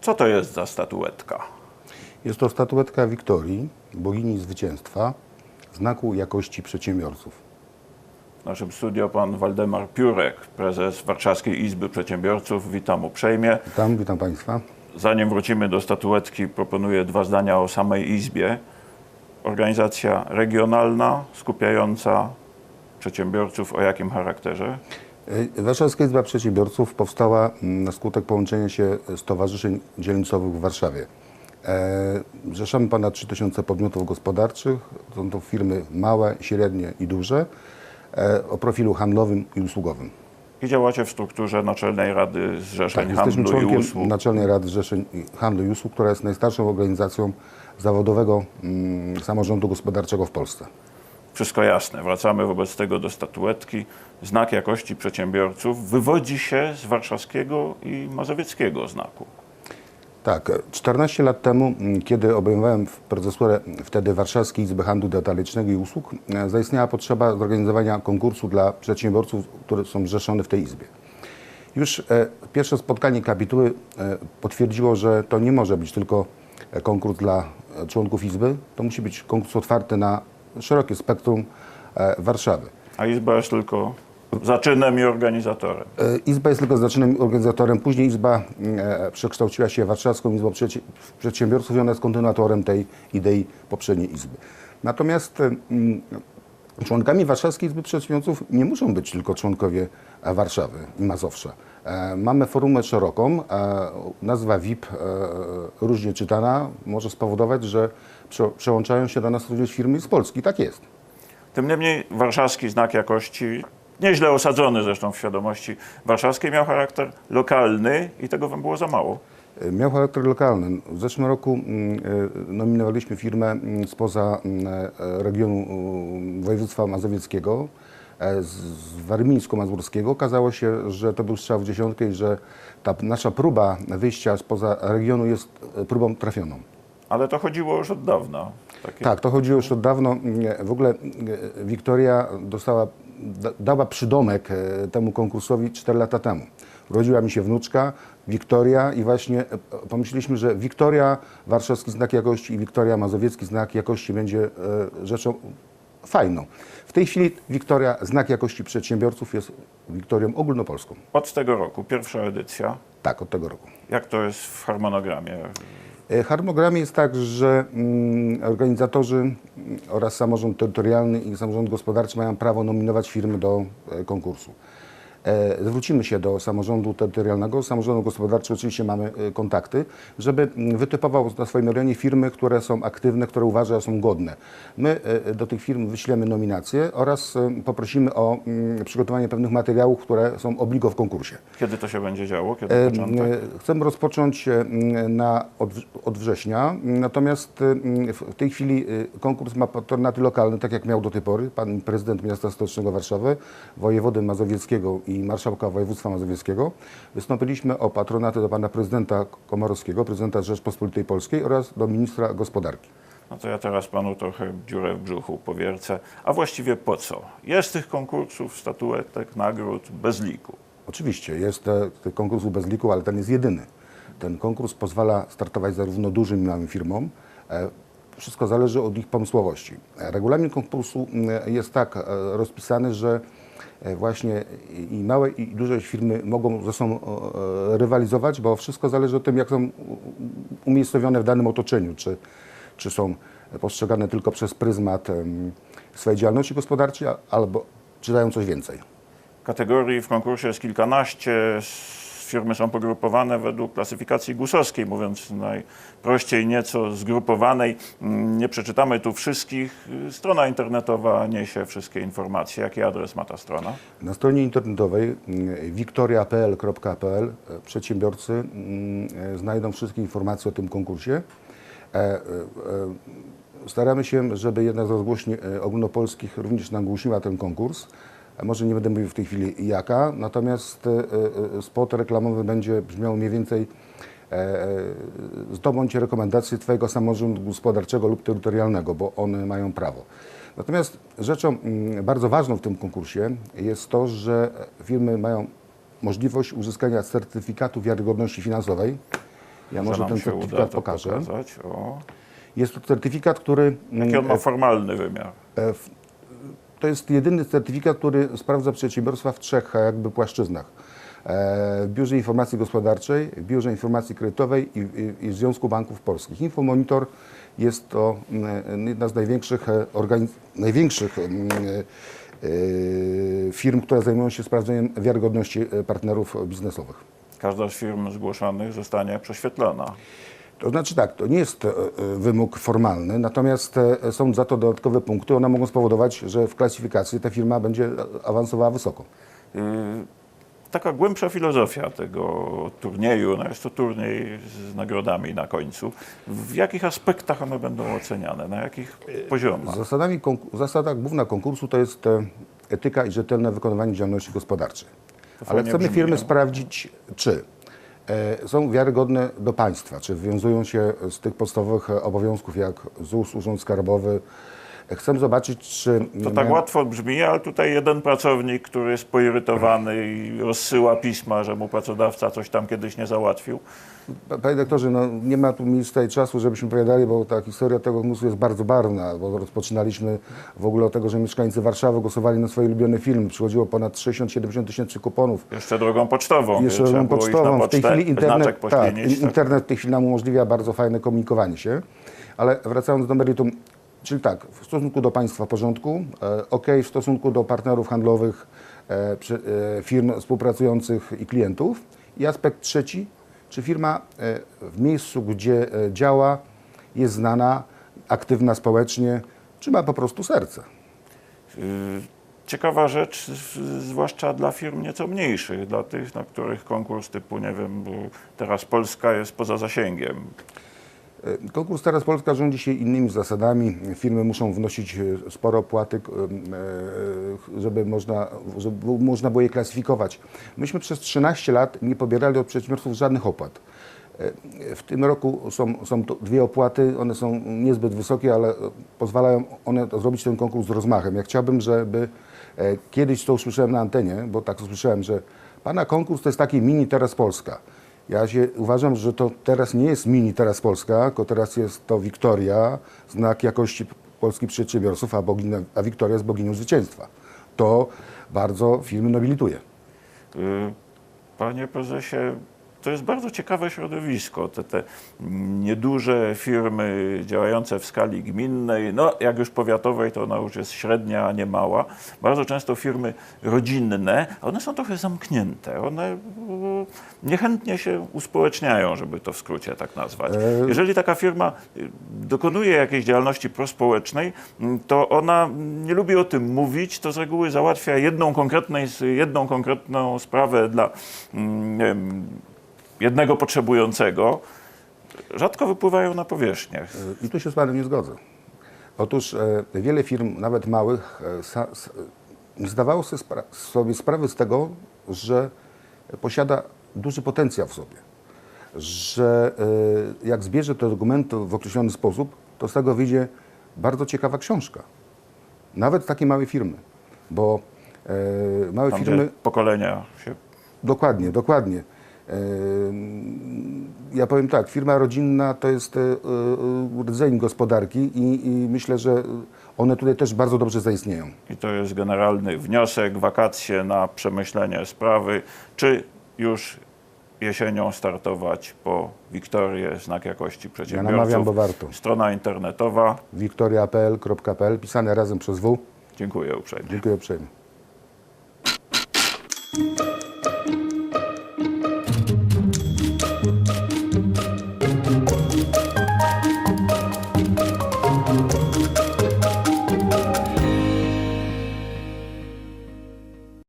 Co to jest za statuetka? Jest to statuetka Wiktorii, bogini zwycięstwa, znaku jakości przedsiębiorców. W naszym studio pan Waldemar Piurek, prezes Warszawskiej Izby Przedsiębiorców. Witam uprzejmie. Witam, witam Państwa. Zanim wrócimy do statuetki, proponuję dwa zdania o samej Izbie. Organizacja regionalna, skupiająca przedsiębiorców o jakim charakterze? Y, Warszawska Izba Przedsiębiorców powstała mm, na skutek połączenia się stowarzyszeń dzielnicowych w Warszawie. E, Zrzeszamy ponad 3000 podmiotów gospodarczych. Są to firmy małe, średnie i duże e, o profilu handlowym i usługowym. I działacie w strukturze Naczelnej Rady Zrzeszeń Tak, Handlu i Usług. Naczelnej Rady Zrzeszeń Handlu i Usług, która jest najstarszą organizacją zawodowego mm, samorządu gospodarczego w Polsce. Wszystko jasne. Wracamy wobec tego do statuetki. Znak jakości przedsiębiorców wywodzi się z warszawskiego i mazowieckiego znaku. Tak, e, 14 lat temu, m, kiedy obejmowałem prezesurę wtedy Warszawskiej Izby Handlu Detalicznego i Usług, e, zaistniała potrzeba zorganizowania konkursu dla przedsiębiorców, które są zrzeszone w tej izbie. Już e, pierwsze spotkanie kapituły e, potwierdziło, że to nie może być tylko konkurs dla członków izby, to musi być konkurs otwarty na szerokie spektrum Warszawy. A Izba jest tylko zaczynem i organizatorem. E, Izba jest tylko zaczynem organizatorem. Później Izba e, przekształciła się w Warszawską Izbą Przedsiębiorców i ona jest kontynuatorem tej idei poprzedniej Izby. Natomiast e, mm, członkami Warszawskiej Izby Przedsiębiorców nie muszą być tylko członkowie Warszawy i Mazowsza. Mamy forumę szeroką. Nazwa VIP różnie czytana może spowodować, że prze- przełączają się do nas również firmy z Polski. Tak jest. Tym niemniej warszawski znak jakości, nieźle osadzony zresztą w świadomości warszawskiej, miał charakter lokalny i tego wam było za mało. Miał charakter lokalny. W zeszłym roku mm, e, nominowaliśmy firmę mm, spoza mm, e, regionu województwa mazowieckiego, e, z- warmińsko-mazurskiego. Okazało się, że to był strzał w dziesiątkę i że ta nasza próba wyjścia spoza regionu jest e, próbą trafioną. Ale to chodziło już od dawna. Takie Tak, to chodziło już od dawno. W ogóle e, Wiktoria dostała, dała przydomek e, temu konkursowi 4 lata temu. Urodziła mi się wnuczka, Wiktoria i właśnie e, pomyśleliśmy, że Wiktoria, warszawski znak jakości i Wiktoria, mazowiecki znak jakości będzie e, rzeczą fajną. W tej chwili Wiktoria, znak jakości przedsiębiorców jest Wiktorią ogólnopolską. Od tego roku, pierwsza edycja. Tak, od tego roku. Jak to jest w harmonogramie? E, Harmonogramie jest tak, że mm, organizatorzy mm, oraz samorząd terytorialny i samorząd gospodarczy mają prawo nominować firmy do e, konkursu. E, Zwrócimy się do samorządu terytorialnego, samorządu gospodarczego oczywiście mamy e, kontakty, żeby wytypował na swoim rejonie firmy, które są aktywne, które uważa, że są godne. My e, do tych firm wyślemy nominacje oraz e, poprosimy o przygotowanie pewnych materiałów, które są obligo w konkursie. Kiedy to się będzie działo? Kiedy E, początek? e, Chcemy rozpocząć e, na, od, od września, natomiast e, w tej chwili e, konkurs ma patronaty lokalne, tak jak miał do tej pory. Pan prezydent miasta stołecznego Warszawy, wojewodę mazowieckiego i marszałka województwa mazowieckiego. Wystąpiliśmy o patronaty do pana prezydenta Komorowskiego, prezydenta Rzeczpospolitej Polskiej oraz do ministra gospodarki. No to ja teraz panu trochę dziurę w brzuchu powiercę. A właściwie po co? Jest tych konkursów, statuetek, nagród bez liku. Oczywiście, jest e, tych konkursów bez liku, ale ten jest jedyny. Ten konkurs pozwala startować zarówno dużym i małym firmom. E, Wszystko zależy od ich pomysłowości. E, Regulamin konkursu mm, jest tak e, rozpisany, że e, właśnie i małe i duże firmy mogą ze sobą e, rywalizować, bo wszystko zależy od tym, jak są umiejscowione w danym otoczeniu, czy, czy są postrzegane tylko przez pryzmat swojej działalności gospodarczej, albo czy dają coś więcej. Kategorii w konkursie jest kilkanaście. Firmy są pogrupowane według klasyfikacji gusowskiej, mówiąc najprościej nieco zgrupowanej. Mm, Nie przeczytamy tu wszystkich. Strona internetowa niesie wszystkie informacje. Jaki adres ma ta strona? Na stronie internetowej mm, wiktoria.pl.pl e, przedsiębiorcy mm, e, znajdą wszystkie informacje o tym konkursie. E, Staramy się, żeby jedna z rozgłośni ogólnopolskich również nagłośniła ten konkurs. Może nie będę mówił w tej chwili jaka, natomiast e, e, spot reklamowy będzie brzmiał mniej więcej e, zdobądź rekomendacje Twojego samorządu gospodarczego lub terytorialnego, bo one mają prawo. Natomiast rzeczą mm, bardzo ważną w tym konkursie jest to, że firmy mają możliwość uzyskania certyfikatu wiarygodności finansowej. Ja może ten certyfikat pokażę. Jest to certyfikat, który Jaki on ma formalny wymiar? w- to jest jedyny certyfikat, który sprawdza przedsiębiorstwa w trzech e, jakby płaszczyznach. E, W Biurze Informacji Gospodarczej, w Biurze Informacji Kredytowej i, i, i w Związku Banków Polskich. Infomonitor jest to mm, jedna z największych, e, największych mm, e, e, firm, które zajmują się sprawdzeniem wiarygodności e, partnerów biznesowych. Każda z firm zgłoszonych zostanie prześwietlona. To znaczy tak, to nie jest e, e, wymóg formalny, natomiast e, są za to dodatkowe punkty. One mogą spowodować, że w klasyfikacji ta firma będzie awansowała wysoko. Yy, Taka głębsza filozofia tego turnieju, no jest to turniej z nagrodami na końcu. W jakich aspektach one będą oceniane? Na jakich poziomach? Zasadami, zasada główna konkursu to jest etyka i rzetelne wykonywanie działalności gospodarczej. Ale chcemy firmy sprawdzić, czy są wiarygodne do państwa, czy wywiązują się z tych podstawowych e, obowiązków jak ZUS, Urząd Skarbowy. Chcemy zobaczyć, czy... To tak łatwo brzmi, ale tutaj jeden pracownik, który jest poirytowany i rozsyła pisma, że mu pracodawca coś tam kiedyś nie załatwił. Pa- Panie doktorze, no, nie ma tu miejsca i czasu, żebyśmy opowiadali, bo ta historia tego konkursu jest bardzo barwna, bo rozpoczynaliśmy w ogóle od tego, że mieszkańcy Warszawy głosowali na swoje ulubione filmy. Przychodziło ponad 60-70 tysięcy kuponów. Jeszcze drogą pocztową. Jeszcze drogą pocztową. W tej chwili internet, tak, tak. internet w tej chwili nam umożliwia bardzo fajne komunikowanie się. Ale wracając do meritum, czyli tak, w stosunku do państwa porządku, e, ok, w stosunku do partnerów handlowych, e, e, firm współpracujących i klientów. I aspekt trzeci, czy firma w miejscu, gdzie działa, jest znana, aktywna społecznie, czy ma po prostu serce. Y, Ciekawa rzecz, zwłaszcza dla firm nieco mniejszych, dla tych, na których konkurs typu, nie wiem, teraz Polska jest poza zasięgiem. E, Konkurs Teraz Polska rządzi się innymi zasadami. Firmy muszą wnosić e, sporo opłaty, e, żeby można, żeby można było je klasyfikować. Myśmy przez 13 lat nie pobierali od przedsiębiorców żadnych opłat. W tym roku są, są to dwie opłaty, one są niezbyt wysokie, ale pozwalają one zrobić ten konkurs z rozmachem. Ja chciałbym, żeby kiedyś to usłyszałem na antenie, bo tak usłyszałem, że Pana konkurs to jest taki mini Teraz Polska. Ja się uważam, że to teraz nie jest mini teraz Polska, tylko teraz jest to Wiktoria, znak jakości polskich przedsiębiorców, a, bogina, a Wiktoria jest boginią zwycięstwa. To bardzo firmy nobilituje. Y, Panie prezesie, to jest bardzo ciekawe środowisko. Te, te nieduże firmy działające w skali gminnej, no jak już powiatowej, to ona już jest średnia, a nie mała. Bardzo często firmy rodzinne, one są trochę zamknięte. One y, niechętnie się uspołeczniają, żeby to w skrócie tak nazwać. Jeżeli taka firma y, dokonuje jakiejś działalności prospołecznej, mm, to ona nie lubi o tym mówić, to z reguły załatwia jedną, konkretnej, jedną konkretną sprawę dla mm, nie wiem, jednego potrzebującego. Rzadko wypływają na powierzchnię. I tu się z Panem nie zgodzę. Otóż e, wiele firm, nawet małych, e, sa, s, nie zdawało sobie, spra- sobie sprawy z tego, że posiada duży potencjał w sobie. Że e, jak zbierze te dokumenty w określony sposób, to z tego wyjdzie bardzo ciekawa książka. Nawet takie małe firmy. Bo e, małe Tam, firmy pokolenia się Dokładnie, dokładnie. Ja powiem tak, firma rodzinna to jest e, e, rdzeń gospodarki i, i myślę, że one tutaj też bardzo dobrze zaistnieją. I to jest generalny wniosek, wakacje na przemyślenie sprawy, czy już jesienią startować po Wiktorię, znak jakości przedsiębiorców. namawiam, bo warto. Strona internetowa. wiktoria.pl.pl, pisane razem przez W. Dziękuję uprzejmie. Dziękuję uprzejmie.